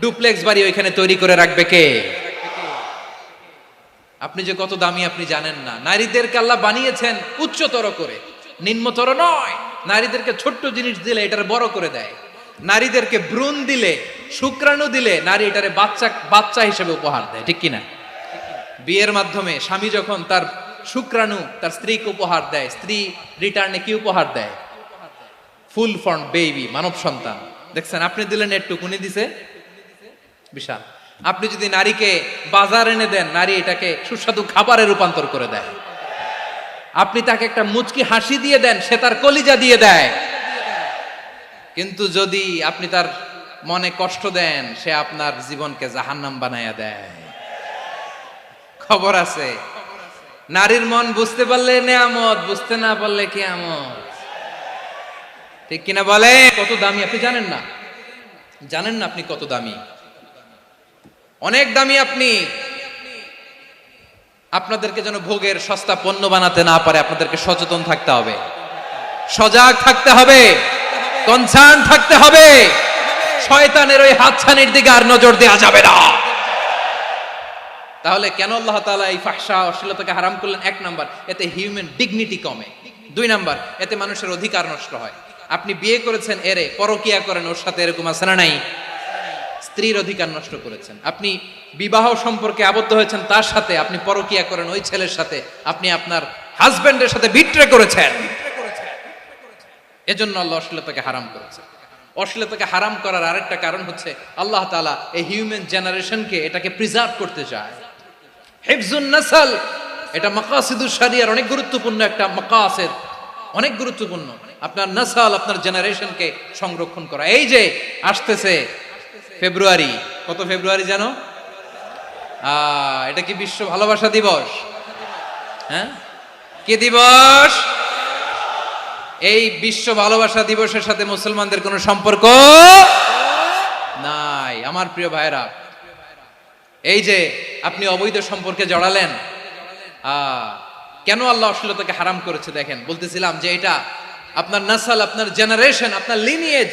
Duplex বাড়ি ওইখানে তৈরি করে রাখবে কে? আপনি যে কত দামি আপনি জানেন না। নারীদেরকে আল্লাহ বানিয়েছেন উচ্চতর করে। নিম্নতর নয়। নারীদেরকে ছোট্ট জিনিস দিলে এটার বড় করে দেয়। নারীদেরকে ভ্রূণ দিলে, শুক্রাণু দিলে নারী এটারে বাচ্চা বাচ্চা হিসেবে উপহার দেয়। ঠিক কিনা? বিয়ের মাধ্যমে স্বামী যখন তার শুক্রাণু, তার স্ত্রীকে উপহার দেয়, স্ত্রী রিটার্নে কি উপহার দেয়? ফুল ফর্ম বেবি, মানব সন্তান। দেখছেন, আপনি দিলেন একটু উনি দিছে বিশাল। আপনি যদি নারীকে বাজার এনে দেন, নারী এটাকে সুস্বাদু খাবারে রূপান্তর করে দেয়। আপনি তাকে একটা মুচকি হাসি দিয়ে দেন, সে তার কলিজা দিয়ে দেয়। কিন্তু যদি আপনি তার মনে কষ্ট দেন, সে আপনার জীবনকে জাহান্নাম বানাইয়া দেয়। খবর আছে। নারীর মন বুঝতে পারলে নেয়ামত, বুঝতে না পারলে কি আমত ঠিক কিনা বলে কত দামি, আপনি জানেন না? জানেন না আপনি কত দামি? অনেক দামি আপনি। আপনাদেরকে যেন ভোগের সস্তা পণ্য বানাতে না পারে, আপনাদেরকে সচেতন থাকতে হবে। সজাগ থাকতে হবে, কনসার্ন থাকতে হবে। শয়তানের ওই হাতছানির দিকে আর নজর দেওয়া যাবে না। তাহলে কেন আল্লাহ তাআলা এই ফাহশা অশ্লীলতাকে হারাম করলেন? এক নাম্বার, এতে হিউম্যান ডিগনিটি কমে। দুই নাম্বার, এতে মানুষের অধিকার নষ্ট হয়। আপনি বিয়ে করেছেন, এরে পরকিয়া করেন, ওর সাথে এরকম আছে না নাই? স্ত্রীর অধিকার নষ্ট করেছেন। আপনি বিবাহ সম্পর্কে আবদ্ধ হয়েছেন তার সাথে, আপনি পরকিয়া করেন ওই ছেলের সাথে, আপনি আপনার হাজবেন্ডের সাথে বিট্রে করেছেন। এজন্য আল্লাহ অশ্লীলতাকে হারাম করেছে। অশ্লীলতাকে হারাম করার আরেকটা কারণ হচ্ছে, আল্লাহ তাআলা এই হিউম্যান জেনারেশনকে এটাকে প্রিজার্ভ করতে চায়। হেফজুন নাসাল, এটা মাকাসিদুস শারিয়ার অনেক গুরুত্বপূর্ণ একটা মাকাসিদ। অনেক গুরুত্বপূর্ণ। আপনার নাসাল আপনার জেনারেশনকে সংরক্ষণ করা। এই যে, আসতেছে ফেব্রুয়ারি। কত ফেব্রুয়ারি জানো? এটা কি বিশ্ব ভালোবাসা দিবস? হ্যাঁ? কি দিবস? এই বিশ্ব ভালোবাসা দিবসের সাথে মুসলমানদের কোনো সম্পর্ক নাই। আমার প্রিয় ভাইরা এই যে আপনি অবৈধ সম্পর্কে জড়ালেন কেন আল্লাহ অশ্লীলতাকে হারাম করেছে দেখেন? বলতেছিলাম যে এটা আপনার নাসাল, আপনার জেনারেশন আপনার লিনিয়েজ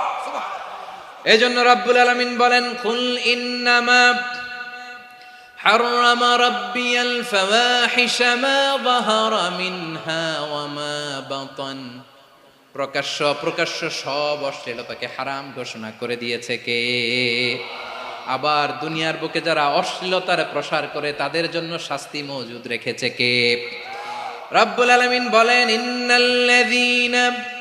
এই জন্য রাব্বুল আলামিন বলেন কুল ইন্নামা حرم ربي الفواحش ما ظهر منها وما بطن প্রকাশ্য প্রকাশ্য সব অশ্লীলতাকে হারাম ঘোষণা করে দিয়েছে কে আবার দুনিয়ার বুকে যারা অশ্লীলতার প্রসার করে তাদের জন্য শাস্তি মজুদ রেখেছে কে রব্বুল আলামিন বলেন ইন্নাল্লাযীনা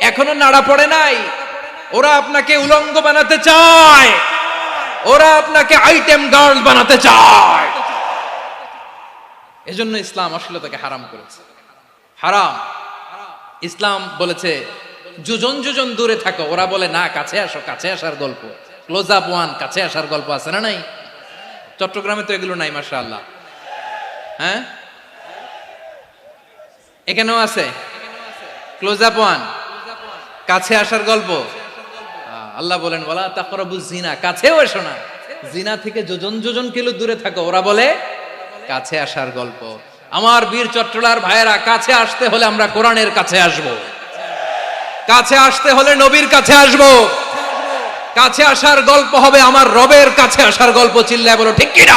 এখনও নাড়া পড়ে নাই। ওরা আপনাকে উলঙ্গ বানাতে চায়। ওরা আপনাকে আইটেম গার্ল বানাতে চায়। এজন্য ইসলাম অশ্লীলতাকে হারাম করেছে। হারাম। ইসলাম বলেছে, যোজন যোজন দূরে থাকো। ওরা বলে, না, কাছে আসো, কাছে আসার গল্প। ক্লোজ আপ ওয়ান কাছে আসার গল্প আছে না নাই? চট্টগ্রামে তো এগুলো নাই মাসা আল্লাহ হ্যাঁ? এখানেও আছে। ক্লোজ আপ ওয়ান কাছে আসার গল্প? আল্লাহ বলেন বলা তাকরাবু জিনা কাছেও এসো না। জিনা থেকে যোজন যোজন কিলো দূরে থাকো। ওরা বলে, কাছে আসার গল্প। আমার বীর চট্টলার ভাইয়েরা, কাছে আসতে হলে আমরা কোরআনের কাছে আসব। কাছে আসতে হলে নবীর কাছে আসব। কাছে আসার গল্প হবে আমার রবের কাছে আসার গল্প, চিল্লায় বলো, ঠিক কিনা?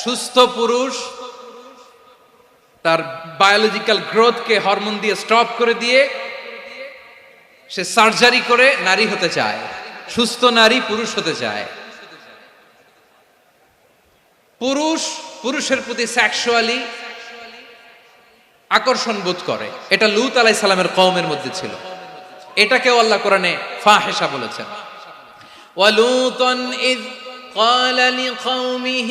সুস্থ পুরুষ তার বায়োলজিক্যাল গ্রোথকে হরমোন দিয়ে স্টপ করে দিয়ে সে সার্জারি করে নারী হতে চায় সুস্থ নারী পুরুষ হতে চায় পুরুষ পুরুষের প্রতি সেক্সুয়ালি আকর্ষণ বোধ করে এটা লুত আলাই সালামের কওমের মধ্যে ছিল এটাকেও আল্লাহ কোরআনে ফাহেসা বলেছেন ولوطا إذ قال لقومه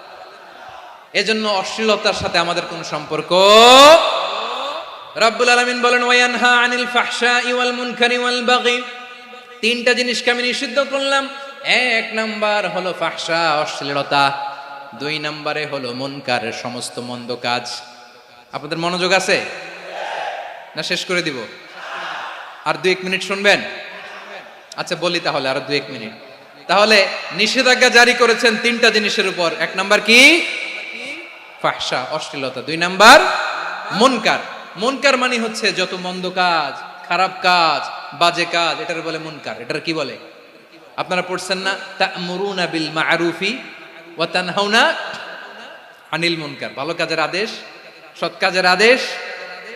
এজন্য অশ্লীলতার সাথে আমাদের কোন সম্পর্ক? রাব্বুল আলামিন বলেন ওয়ায়ানহা আনিল ফাহশাই ওয়াল মুনকারি ওয়াল বাগি। তিনটা জিনিসকে আমি নিষিদ্ধ করলাম। এক নাম্বার হলো ফাহশা, অশ্লীলতা। দুই নম্বরে হলো মুনকার, সমস্ত মন্দ কাজ। আপনাদের মনোযোগ আছে? না, শেষ করে দিব। আর দু এক মিনিট শুনবেন? আচ্ছা বলি তাহলে আর দু এক মিনিট। তাহলে নিষেধাজ্ঞা জারি করেছেন তিনটা জিনিসের উপর। এক নাম্বার কি? ফাহশা অশ্লীলতা। দুই নাম্বার, মুনকার। মুনকার মানে হচ্ছে যত মন্দ কাজ, খারাপ কাজ, বাজে কাজ, এটার বলে মুনকার। এটার কি বলে? আপনারা পড়ছেন না? তা'মুরুনা বিল মা'রুফি ওয়া তানহাউনা আনিল মুনকার। ভালো কাজের আদেশ, সৎ কাজের আদেশ,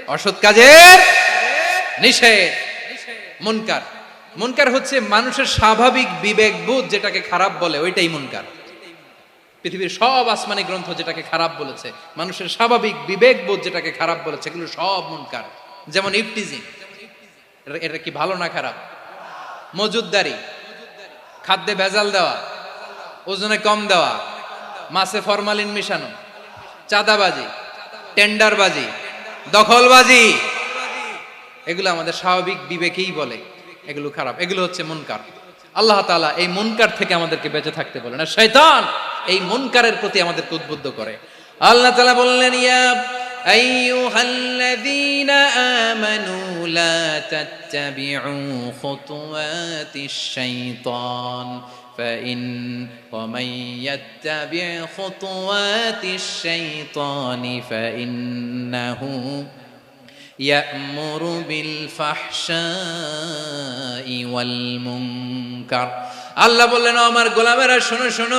অসৎ কাজের নিষেধ। মুনকার। মুনকার হচ্ছে মানুষের স্বাভাবিক বিবেকবোধ যেটাকে খারাপ বলে, ওইটাই মুনকার। পৃথিবীর সব আসমানি গ্রন্থ যেটাকে খারাপ বলেছে, মানুষের স্বাভাবিক বিবেকবোধ যেটাকে খারাপ বলেছে, এগুলো সব মুনকার। যেমন ইফটিজিং এটা- কি ভালো না খারাপ? মজুদদারি। খাদ্যে ভেজাল দেওয়া। ওজনে কম দেওয়া। মাছে ফরমালিন মিশানো। চাঁদাবাজি। টেন্ডারবাজি। দখলবাজি। এগুলো আমাদের স্বাভাবিক বিবেকেই বলে। এগুলো খারাপ। এগুলো হচ্ছে মুনকার। আল্লাহ তালা এই মুনকার থেকে আমাদেরকে বেঁচে থাকতে বলেন। আর শয়তান এই মুনকারের প্রতি আমাদেরকে উদ্বুদ্ধ করে আল্লাহ তাআলা বললেন ইয়া আইয়ুহাল্লাযীনা আমানু লা তাত্তাবিউ খুতুওয়াতিশ শাইতান فإن ومن يتبع خطوات الشيطان فإنه يأمر بالفحشاء والمنكر আল্লাহ বললেন ও আমার গোলামেরা শোনো শোনো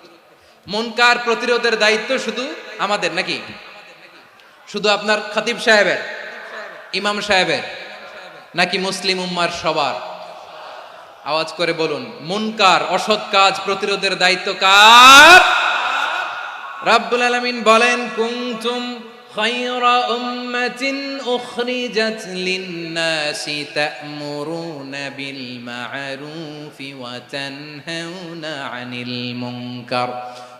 মনকার প্রতিরোধের দায়িত্ব শুধু আমাদের নাকি? শুধু আপনার খতিব সাহেবের, ইমাম সাহেবের, নাকি মুসলিম উম্মার সবার? আওয়াজ করে বলুন, মুনকার অসৎ কাজ প্রতিরোধের দায়িত্ব কার? রাব্বুল আলামিন বলেন, কুনতুম খায়রা উম্মাতিন উখরিজাত লিন-নাসি তা'মুরুনা বিল মা'রুফি ওয়া তানহাউনা আনিল মুনকার।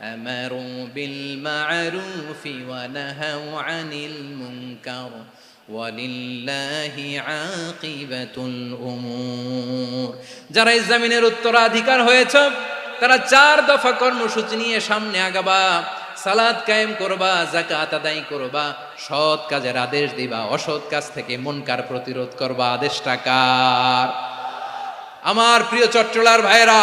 আমারু বিল মা'রুফি ওয়া নাহাউ আনিল মুনকার ওয়ালিল্লাহি যারা এই জমিনের উত্তরাধিকার হয়েছে, তারা চার দফা কর্মসূচি নিয়ে সামনে আগাবা, সালাদ কায়েম করবা জাকাত আদায় করবা, সৎ কাজের আদেশ দিবা, অসৎ কাজ থেকে মনকার প্রতিরোধ করবা, আদেশটা কার? আমার প্রিয় চট্টলার ভাইরা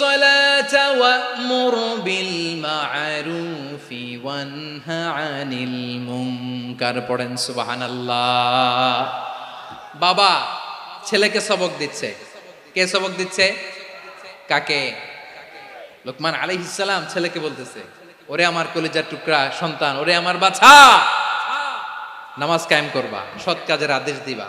সালাতা ওয়া'মুর বিল মা'রুফি ওয়ানহা আনিল মুনকার পড়েন, সুবহানাল্লাহ। বাবা, ছেলেকে সবক দিচ্ছে। কে সবক দিচ্ছে? কাকে? লোকমান আলাইহিস সালাম ছেলেকে বলতেছে, ওরে আমার কলিজার টুকরা, সন্তান, ওরে আমার বাছা, নামাজ কায়েম করবা, সৎ কাজের আদেশ দিবা।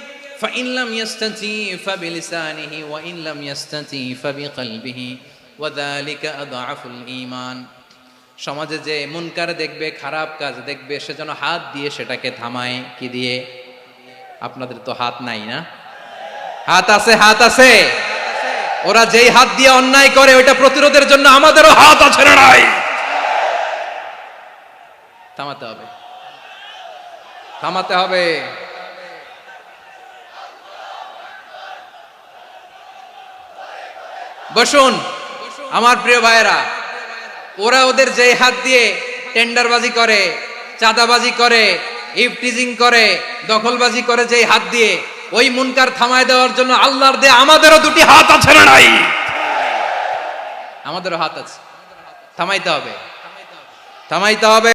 فإن لم يستطيع فبلسانه وإن لم يستطيع فبقلبه وذلك أضعف الإيمان সমাজে যে মুনকার দেখবে খারাপ কাজ দেখবে সেজন্য হাত দিয়ে সেটাকে থামায় কি দিয়ে আপনাদের তো হাত নাই না হাত আছে হাত আছে ওরা যেই হাত দিয়ে অন্যায় করে ওইটা প্রতিরোধের জন্য আমাদেরও হাত আছে না নাই থামাতে হবে থামাতে হবে বসুন, আমার প্রিয় ভাইয়েরা, ওরা ওদের যে হাত দিয়ে টেন্ডারবাজি করে, চাঁদাবাজি করে ইফটিজিং করে, দখলবাজি করে যে হাত দিয়ে, ওই মুনকার থামায় দেওয়ার জন্য আল্লাহর দে আমাদেরও দুটি হাত আছে না নাই? আমাদেরও হাত আছে। থামাইতে হবে। থামাইতে হবে।